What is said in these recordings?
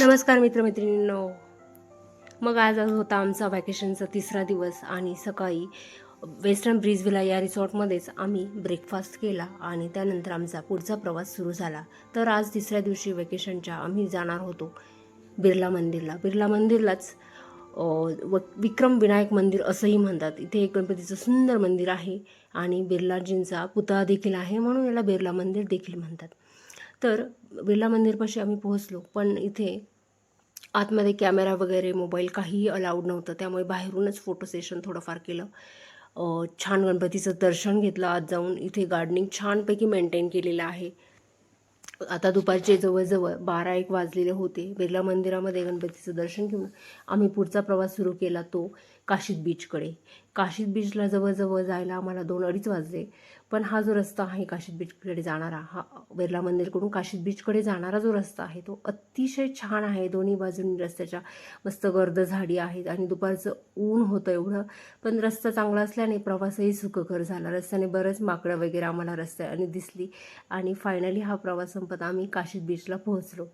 नमस्कार मित्रमैत्रिणींनो. मग आज होता आमचा व्हॅकेशनचा तिसरा दिवस आणि सकाळी वेस्टर्न ब्रिजविला या रिसॉर्टमध्येच आम्ही ब्रेकफास्ट केला आणि त्यानंतर आमचा पुढचा प्रवास सुरू झाला. तर आज तिसऱ्या दिवशी व्हॅकेशनच्या आम्ही जाणार होतो बिर्ला मंदिरला. बिर्ला मंदिरलाच व विक्रम विनायक मंदिर असंही म्हणतात. इथे एक गणपतीचं सुंदर मंदिर आहे आणि बिर्लाजींचा पुतळा देखील आहे म्हणून याला बिर्ला मंदिर देखील म्हणतात. तर बिर्ला मंदिरपाशी आम्ही पोहोचलो पण इथे आतमध्ये कॅमेरा वगैरे मोबाईल काहीही अलाउड नव्हतं. त्यामुळे बाहेरूनच फोटो सेशन थोडंफार केलं. छान गणपतीचं दर्शन घेतलं. आत जाऊन इथे गार्डनिंग छानपैकी मेंटेन केलेलं आहे. आता दुपारचे जवळजवळ बारा एक वाजलेले होते. बिर्ला मंदिरामध्ये गणपतीचं दर्शन घेऊन आम्ही पुढचा प्रवास सुरू केला तो काशीद बीचकडे काशीद बीचला जवळजवळ जायला आम्हाला दोन अडीच वाजले. पण हा जो रस्ता आहे काशीद बीचकडे जाणारा हा बिर्ला मंदिरकडून काशीद बीचकडे जाणारा जो रस्ता आहे तो अतिशय छान आहे. दोन्ही बाजूंनी रस्त्याच्या मस्त गर्द झाडी आहेत आणि दुपारचं ऊन होतं एवढं. पण रस्ता चांगला असल्याने प्रवासही सुखकर झाला. रस्त्याने बरंच माकडं वगैरे आम्हाला रस्त्याने दिसली आणि फायनली हा प्रवास संपत आम्ही काशीद बीचला पोहोचलो.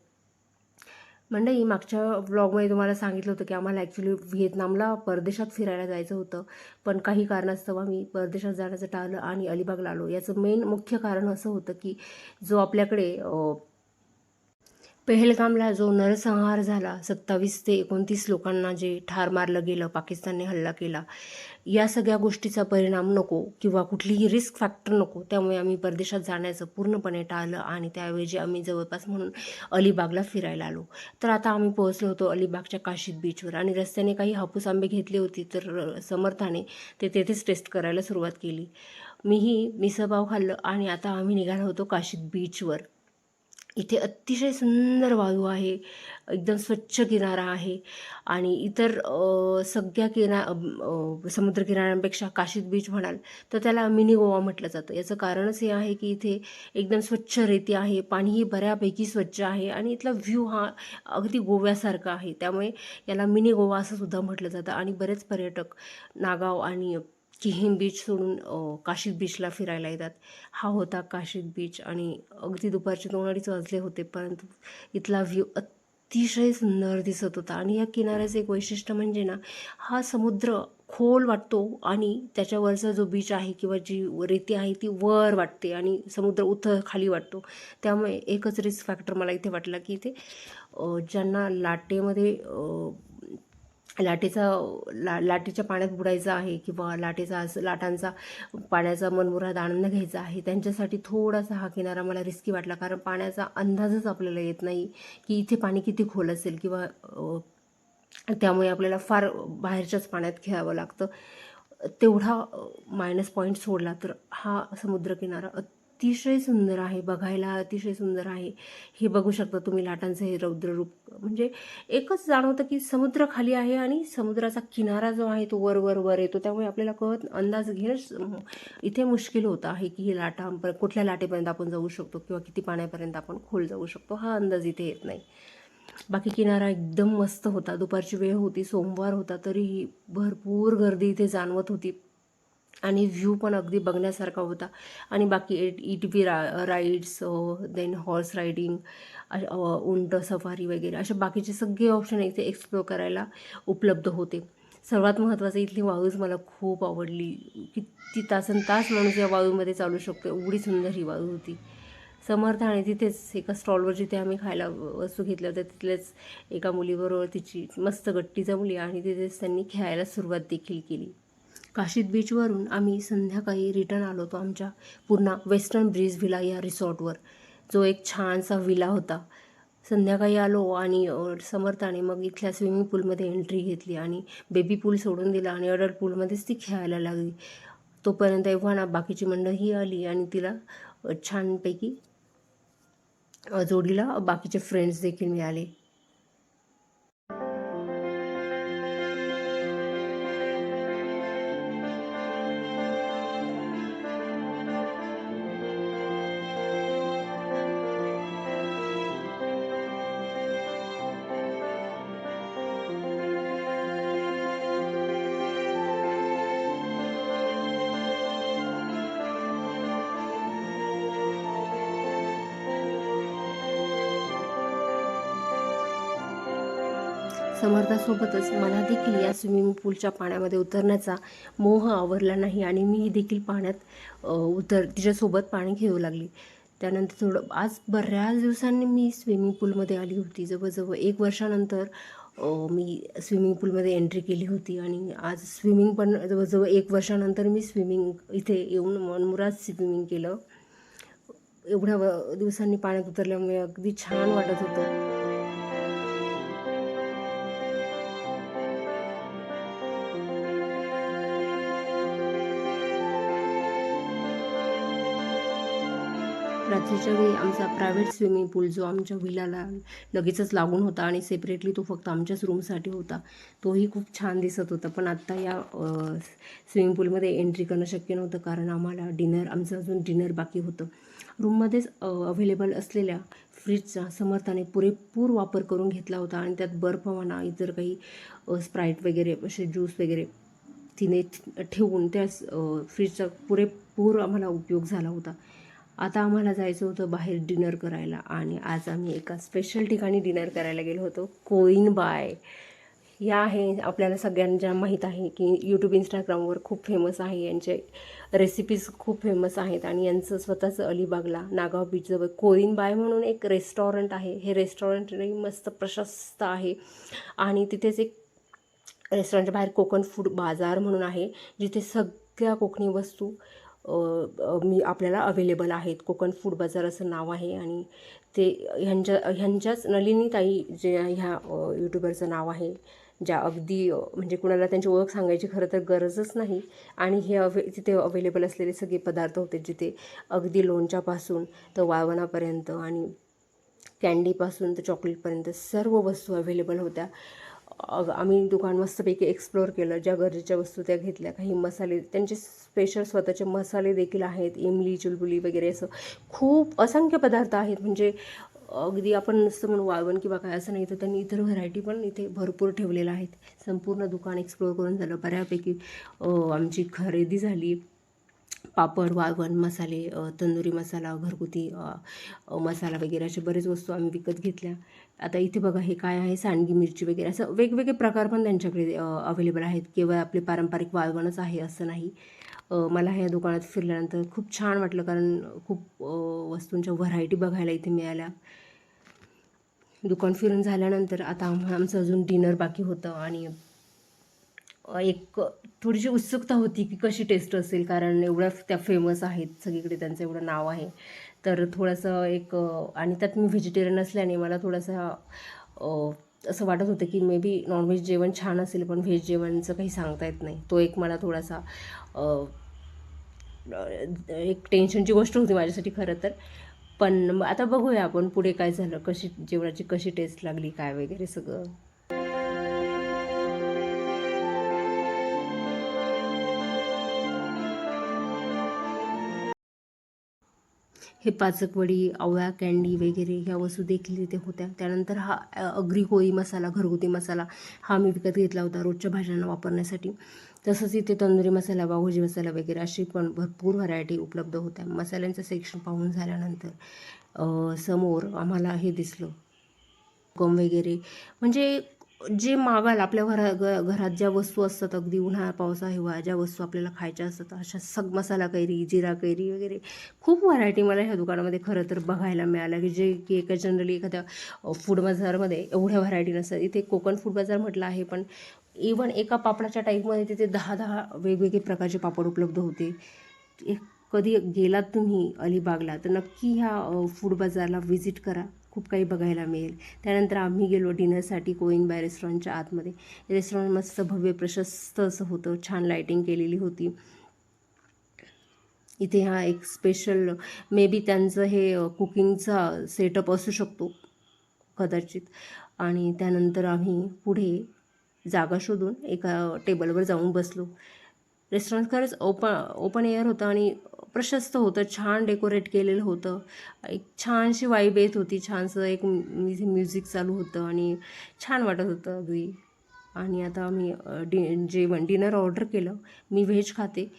म्हणजे मंडळी मागच्या व्लॉगमध्ये तुम्हाला सांगितलं होतं की आम्हाला ॲक्च्युली व्हिएतनामला परदेशात फिरायला जायचं होतं. पण काही कारणास्तव आम्ही परदेशात जाण्याचं टाळलं आणि अलिबागला आलो. याचं मेन मुख्य कारण असं होतं की जो आपल्याकडे अं, पेहलगामला जो नरसंहार झाला सत्तावीस ते एकोणतीस लोकांना जे ठार मारलं गेलं पाकिस्तानने हल्ला केला या सगळ्या गोष्टीचा परिणाम नको किंवा कुठलीही रिस्क फॅक्टर नको. त्यामुळे आम्ही परदेशात जाण्याचं पूर्णपणे टाळलं आणि त्याऐवजी आम्ही जवळपास म्हणून अलिबागला फिरायला आलो. तर आता आम्ही पोहोचलो होतो अलिबागच्या काशीद बीचवर आणि रस्त्याने काही हापूस आंबे घेतले होते तर समर्थाने ते तेथेच टेस्ट करायला सुरुवात केली. मीही मिसळपाव खाल्लं आणि आता आम्ही निघालो होतो काशीद बीचवर इथे अतिशय सुंदर वाळू आहे एकदम स्वच्छ किनारा आहे आणि इतर सगळ्या किना समुद्रकिनाऱ्यांपेक्षा काशीद बीच म्हणाल तर त्याला मिनी गोवा म्हटलं जातं. याचं कारणच हे आहे की इथे एकदम स्वच्छ रेती आहे पाणीही बऱ्यापैकी स्वच्छ आहे आणि इथला व्ह्यू हा अगदी गोव्यासारखा आहे. त्यामुळे याला मिनी गोवा असं सुद्धा म्हटलं जातं आणि बरेच पर्यटक नागाव आणि किहीम बीच सोडून काशिक बीचला फिरायला येतात. हा होता काशीद बीच आणि अगदी दुपारचे दोन अडीच वाजले होते परंतु इथला व्ह्यू अतिशय सुंदर दिसत होता. आणि या किनाऱ्याचं एक वैशिष्ट्य म्हणजे ना हा समुद्र खोल वाटतो आणि त्याच्यावरचा जो बीच आहे किंवा जी रेती आहे ती वर वाटते आणि समुद्र उथळ खाली वाटतो. त्यामुळे एकच रिस्क फॅक्टर मला इथे वाटला की इथे ज्यांना लाटेमध्ये लाटेचा ला लाटेच्या पाण्यात बुडायचं आहे किंवा लाटेचा असं लाटांचा पाण्याचा मनमुराद आनंद घ्यायचा आहे त्यांच्यासाठी थोडासा हा किनारा मला रिस्की वाटला. कारण पाण्याचा अंदाजच आपल्याला येत नाही की इथे पाणी किती खोल असेल किंवा त्यामुळे आपल्याला फार बाहेरच्याच पाण्यात खेळावं लागतं. तेवढा मायनस पॉईंट सोडला तर हा समुद्रकिनारा अतिशय सुंदर आहे बघायला अतिशय सुंदर आहे. हे बघू शकता तुम्ही लाटांचं हे रौद्ररूप. म्हणजे एकच जाणवतं की समुद्र खाली आहे आणि समुद्राचा किनारा जो आहे तो वर वर वर येतो. त्यामुळे आपल्याला कळत अंदाज घेणंच इथे मुश्किल होत आहे की ही लाटा कुठल्या लाटेपर्यंत आपण जाऊ शकतो किंवा किती पाण्यापर्यंत आपण खोल जाऊ शकतो हा अंदाज इथे येत नाही. बाकी किनारा एकदम मस्त होता. दुपारची वेळ होती सोमवार होता तरीही भरपूर गर्दी इथे जाणवत होती. आणि व्ह्यू पण अगदी बघण्यासारखा होता. आणि बाकी एट टी बी रा राईड्स देन हॉर्स रायडिंग उंट सफारी वगैरे असे बाकीचे सगळे ऑप्शन इथे एक्सप्लोर करायला उपलब्ध होते. सर्वात महत्त्वाचं इथली वाळूच मला खूप आवडली. किती तासन तास माणूस या वाळूमध्ये चालू शकतो एवढी सुंदर ही वाळू होती. समर्थ आणि तिथेच एका स्टॉलवर जिथे आम्ही खायला वस्तू घेतल्या होत्या तिथलेच एका मुलीबरोबर तिची मस्त गट्टी जमली आणि तिथेच त्यांनी खेळायला सुरुवात देखील केली. काशीद बीचवरून आम्ही संध्याकाळी रिटर्न आलो होतो आमच्या पुन्हा वेस्टर्न ब्रिज व्हिला या रिसॉर्टवर. जो एक छानसा विला होता. संध्याकाळी आलो आणि समर्थाने मग इथल्या स्विमिंग पूलमध्ये एंट्री घेतली आणि बेबी पूल सोडून दिला आणि अडल्ट पूलमध्येच ती खेळायला लागली. तोपर्यंत एव्हाना बाकीची मंडळी आली आणि तिला छानपैकी जोडीला बाकीचे फ्रेंड्स देखील मिळाले. समर्थासोबतच मला देखील या स्विमिंग पूलच्या पाण्यामध्ये उतरण्याचा मोह आवरला नाही आणि मी देखील पाण्यात उतर तिच्यासोबत पाणी घेऊ लागली. त्यानंतर थोडं आज बऱ्याच दिवसांनी मी स्विमिंग पूलमध्ये आली होती. जवळजवळ एक वर्षानंतर मी स्विमिंग पूलमध्ये एंट्री केली होती आणि आज स्विमिंग पण जवळजवळ एक वर्षानंतर मी स्विमिंग इथे येऊन मनमुराज स्विमिंग केलं. एवढ्या व- दिवसांनी पाण्यात उतरल्यामुळे अगदी छान वाटत होतं. रात्रीच्या वेळी आमचा प्रायव्हेट स्विमिंग पूल जो आमच्या विलाला लगेचच लागून होता आणि सेपरेटली तो फक्त आमच्याच रूमसाठी होता तोही खूप छान दिसत होता. पण आत्ता या स्विमिंग पूलमध्ये एंट्री करणं शक्य नव्हतं कारण आम्हाला डिनर आमचं अजून डिनर बाकी होतं. रूममध्येच अवेलेबल असलेल्या फ्रीजचा समर्थाने पुरेपूर वापर करून घेतला होता आणि त्यात बर्फ म्हणा इतर काही स्प्राईट वगैरे असे ज्यूस वगैरे तिने ठेवून त्या फ्रीजचा पुरेपूर आम्हाला उपयोग झाला होता. आता आम्हाला जायचं होतं बाहेर डिनर करायला आणि आज आम्ही एका स्पेशल ठिकाणी डिनर करायला गेलो होतो कोईन बाय. या आहे आपल्याला सगळ्यांना माहीत आहे की यूट्यूब इंस्टाग्रामवर खूप फेमस आहे यांचे रेसिपीज खूप फेमस आहेत आणि यांचं स्वतःचं अलिबागला नागाव बीचजवळ कोईन बाय म्हणून एक रेस्टॉरंट आहे. हे रेस्टॉरंटही मस्त प्रशस्त आहे आणि तिथेच एक रेस्टॉरंटच्या बाहेर कोकण फूड बाजार म्हणून आहे जिथे सगळ्या कोकणी वस्तू मी आपल्याला अवेलेबल आहेत. कोकण फूड बाजार असं नाव आहे आणि ते ह्यांच्या ह्यांच्याच नलिनीताई जे ह्या यूट्यूबरचं नाव आहे. ज्या अगदी म्हणजे कुणाला त्यांची ओळख सांगायची खरं तर गरजच नाही. आणि हे अवे तिथे अवेलेबल असलेले सगळे पदार्थ होते जिथे अगदी लोणच्यापासून तर वाळवणापर्यंत आणि कॅन्डीपासून तर चॉकलेटपर्यंत सर्व वस्तू अवेलेबल होत्या. आम्ही दुकान मस्तपैकी एक्सप्लोअर केलं. ज्या गरजेच्या वस्तू त्या घेतल्या. काही मसाले त्यांचे स्पेशल स्वतःचे मसाले देखील आहेत. इमली चुलबुली वगैरे असं खूप असंख्य पदार्थ आहेत. म्हणजे अगदी आपण नुसतं म्हणून वाळवण किंवा काय असं नाही तर त्यांनी इतर व्हरायटी पण इथे भरपूर ठेवलेल्या आहेत. संपूर्ण दुकान एक्सप्लोअर करून झालं. बऱ्यापैकी आमची खरेदी झाली. पापड वाळवण मसाले तंदुरी मसाला घरगुती मसाला वगैरे असे बरेच वस्तू आम्ही विकत घेतल्या. आता इथे बघा हे काय आहे? सांडगी मिरची वगैरे असं वेगवेगळे प्रकार पण त्यांच्याकडे अवेलेबल आहेत. केवळ आपले पारंपरिक वाळवणच आहे असं नाही. मला ह्या दुकानात फिरल्यानंतर खूप छान वाटलं कारण खूप वस्तूंच्या व्हरायटी बघायला इथे मिळाल्या. दुकान फिरून झाल्यानंतर आता आम्हाला आमचं अजून डिनर बाकी होतं आणि एक थोडीशी उत्सुकता होती की कशी टेस्ट असेल कारण एवढ्या त्या फेमस आहेत सगळीकडे त्यांचं एवढं नाव आहे. तर थोडंसं एक आणि त्यात मी व्हेजिटेरियन असल्याने मला थोडंसं असं वाटत होतं की मे बी नॉनव्हेज जेवण छान असेल पण व्हेज जेवणचं काही सांगता येत नाही. तो एक मला थोडासा एक टेन्शनची गोष्ट होती माझ्यासाठी खरं तर. पण मग आता बघूया आपण पुढे काय झालं कशी जेवणाची कशी टेस्ट लागली काय वगैरे सगळं. हे पाचकवडी आवळा कँडी वगैरे ह्या वस्तू देखील तिथे होत्या. त्यानंतर हा अग्री कोळी मसाला घरगुती मसाला हा मी विकत घेतला होता रोजच्या भाज्यांना वापरण्यासाठी. तसंच इथे तंदुरी मसाला बाहुजी मसाला वगैरे अशी पण भरपूर व्हरायटी उपलब्ध होत्या. मसाल्यांचं सेक्शन पाहून झाल्यानंतर समोर आम्हाला हे दिसलं. कम वगैरे. म्हणजे जे मागाल आपल्या घरा ग घरात ज्या वस्तू असतात अगदी उन्हाळा पावसा हिवाळा ज्या वस्तू आपल्याला खायच्या असतात अशा सग मसाला कैरी जिरा कैरी वगैरे खूप व्हरायटी मला ह्या दुकानामध्ये खरं तर बघायला मिळाल्या की जे की एका जनरली एखाद्या फूड बाजारमध्ये एवढ्या व्हरायटी नसतात. इथे कोकण फूड बाजार म्हटलं आहे पण इवन एका पापडाच्या टाईपमध्ये तिथे दहा दहा वेगवेगळे प्रकारचे पापड उपलब्ध होते. एक कधी गेलात तुम्ही अलिबागला तर नक्की ह्या फूड बाजारला व्हिजिट करा. खूप काही बघायला मिळेल. त्यानंतर आम्ही गेलो डिनरसाठी कोईन बाय रेस्टॉरंटच्या आतमध्ये. रेस्टॉरंट मस्त भव्य प्रशस्त असं होतं. छान लाईटिंग केलेली होती. इथे हा एक स्पेशल मे बी त्यांचं हे कुकिंगचा सेटअप असू शकतो कदाचित. आणि त्यानंतर आम्ही पुढे जागा शोधून एका टेबलवर जाऊन बसलो. रेस्टॉरंट खरंच ओपन ओपन एअर होतं आणि प्रशस्त होतं छान डेकोरेट केलेलं होतं. एक छानशी वाईब येत होती छानसं एक इथे म्युझिक चालू होतं आणि छान वाटत होतं अगदी. आणि आता मी डि जेवण डिनर ऑर्डर केलं. मी व्हेज खाते.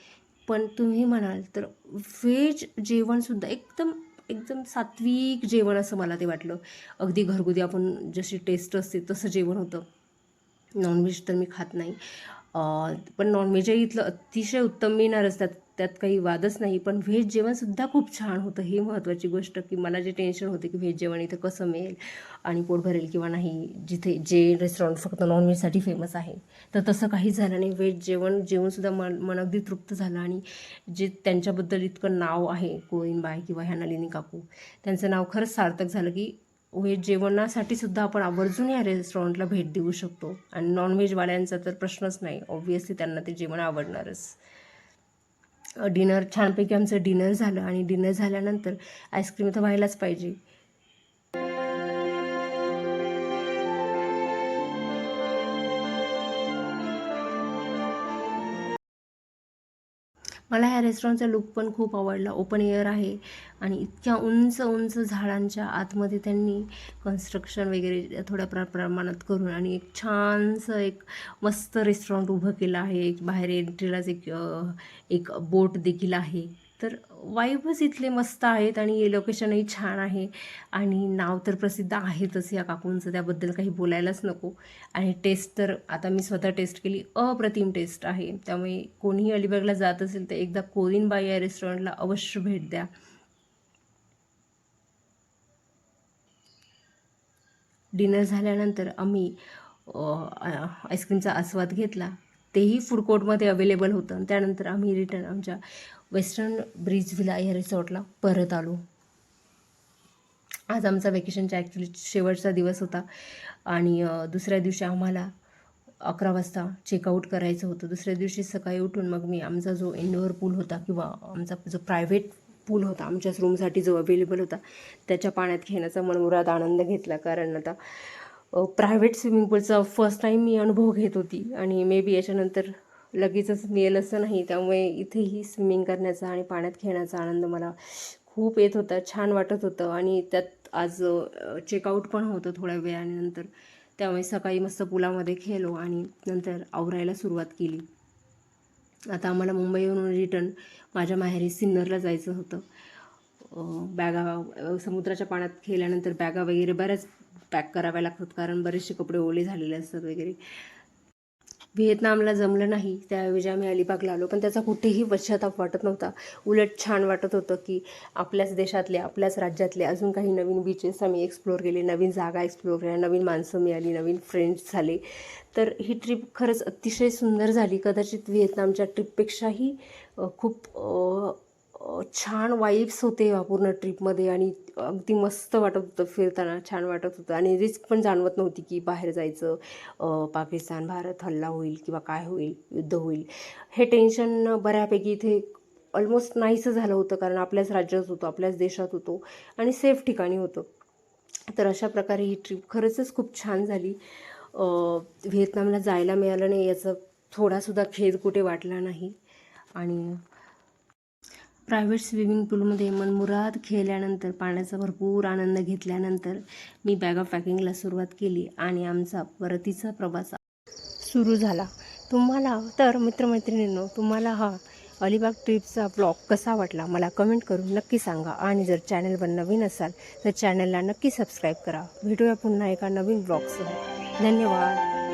पण तुम्ही म्हणाल तर व्हेज जेवणसुद्धा एकदम एकदम सात्विक जेवण असं मला ते वाटलं. अगदी घरगुती आपण जशी टेस्ट असते तसं जेवण होतं. नॉनव्हेज तर मी खात नाही. पण नॉनव्हेजही इथलं अतिशय उत्तम मिळणार असतात. त्यात काही वादच नाही पण व्हेज जेवणसुद्धा खूप छान होतं. ही महत्त्वाची गोष्ट की मला जे टेन्शन होते की व्हेज जेवण इथं कसं मिळेल आणि पोट भरेल किंवा नाही जिथे जे रेस्टॉरंट फक्त नॉनव्हेजसाठी फेमस आहे तर तसं काहीच झालं नाही. व्हेज जेवण जेवणसुद्धा मन मन अगदी तृप्त झालं आणि जे त्यांच्याबद्दल इतकं नाव आहे कोळीनबाई किंवा ह्या नलिनी काकू त्यांचं नाव खरंच सार्थक झालं की व्हेज जेवणासाठी सुद्धा आपण आवर्जून या रेस्टॉरंटला भेट देऊ शकतो. आणि नॉनव्हेजवाल्यांचा तर प्रश्नच नाही. ऑब्व्हियसली त्यांना ते जेवण आवडणारच. डिनर छानपैकी आमचं डिनर झालं आणि डिनर झाल्यानंतर आईस्क्रीम तर व्हायलाच पाहिजे. मला ह्या रेस्टॉरंटचा लुक पण खूप आवडला. ओपन एअर आहे आणि इतक्या उंच उंच झाडांच्या आतमध्ये त्यांनी कन्स्ट्रक्शन वगैरे थोड्या प्र प्रमाणात करून आणि एक छानसं एक मस्त रेस्टॉरंट उभं केलं आहे. एक बाहेर एंट्रीलाच एक एक बोट देखील आहे. तर वाईबच इथले मस्त आहेत आणि लोकेशनही छान आहे. आणि नाव तर प्रसिद्ध आहेतच या काकूंचं त्याबद्दल काही बोलायलाच नको. आणि टेस्ट तर आता मी स्वतः टेस्ट केली अप्रतिम टेस्ट आहे. त्यामुळे कोणीही अलिबागला जात असेल तर एकदा कोरिनबाई या रेस्टॉरंटला अवश्य भेट द्या. डिनर झाल्यानंतर आम्ही आईस्क्रीमचा आस्वाद घेतला. तेही फूड कोर्टमध्ये अवेलेबल होतं. त्यानंतर आम्ही रिटर्न आमच्या वेस्टर्न ब्रिज विला या रिसॉर्टला परत आलो. आज आमचा वेकेशनचा ॲक्च्युली शेवटचा दिवस होता. आणि दुसऱ्या दिवशी आम्हाला अकरा वाजता चेकआउट करायचं होतं. दुसऱ्या दिवशी सकाळी उठून मग मी आमचा जो इंडोअर पूल होता किंवा आमचा जो प्रायव्हेट पूल होता आमच्याच रूमसाठी जो अवेलेबल होता त्याच्या पाण्यात घेण्याचा मनमुराद आनंद घेतला. कारण आता प्रायव्हेट स्विमिंग पूलचा फर्स्ट टाईम मी अनुभव घेत होती. आणि मे बी याच्यानंतर लगेचच मिळेल असं नाही. त्यामुळे इथेही स्विमिंग करण्याचा आणि पाण्यात खेळण्याचा आनंद मला खूप येत होता छान वाटत होतं. आणि त्यात आज चेकआउट पण होतं थोड्या वेळानंतर. त्यामुळे सकाळी मस्त पुलामध्ये खेळलो आणि नंतर आवरायला सुरुवात केली. आता आम्हाला मुंबईवरून रिटर्न माझ्या माहेरी सिन्नरला जायचं होतं. बॅगा समुद्राच्या पाण्यात खेळल्यानंतर बॅगा वगैरे बऱ्याच पॅक कराव्या लागतात कारण बरेचसे कपडे ओले झालेले असतात वगैरे. व्हिएतनामला जमलं नाही त्याऐवजी आम्ही अलिबागला आलो पण त्याचा कुठेही पश्चाताप वाटत नव्हता. उलट छान वाटत होतं की आपल्याच देशातले आपल्याच राज्यातले अजून काही नवीन बीचेस आम्ही एक्सप्लोअर केले नवीन जागा एक्सप्लोअर केल्या नवीन माणसं मिळाली नवीन फ्रेंड्स झाले. तर ही ट्रिप खरंच अतिशय सुंदर झाली. कदाचित व्हिएतनामच्या ट्रिपपेक्षाही खूप छान वाईब्स होते पूर्ण ट्रिपमध्ये आणि अगदी मस्त वाटत होतं फिरताना छान वाटत होतं. आणि रिस्क पण जाणवत नव्हती की बाहेर जायचं पाकिस्तान भारत हल्ला होईल किंवा काय होईल युद्ध होईल. हे टेन्शन बऱ्यापैकी इथे ऑलमोस्ट नाहीसं झालं होतं कारण आपल्याच राज्यात होतो आपल्याच देशात होतो आणि सेफ ठिकाणी होतं. तर अशा प्रकारे ही ट्रिप खरंचच खूप छान झाली. व्हिएतनामला जायला मिळालं नाही याचा थोडासुद्धा खेद कुठे वाटला नाही. आणि प्रायव्हेट स्विमिंग पूलमध्ये मनमुराद खेळल्यानंतर पाण्याचा भरपूर आनंद घेतल्यानंतर मी बॅग ऑफ पॅकिंगला सुरुवात केली आणि आमचा परतीचा प्रवास सुरू झाला. तुम्हाला तर मित्रमैत्रिणींनो तुम्हाला हा अलिबाग ट्रिपचा ब्लॉग कसा वाटला मला कमेंट करून नक्की सांगा. आणि जर चॅनलवर नवीन असाल तर चॅनलला नक्की सबस्क्राईब करा. भेटूया पुन्हा एका नवीन ब्लॉगसह धन्यवाद.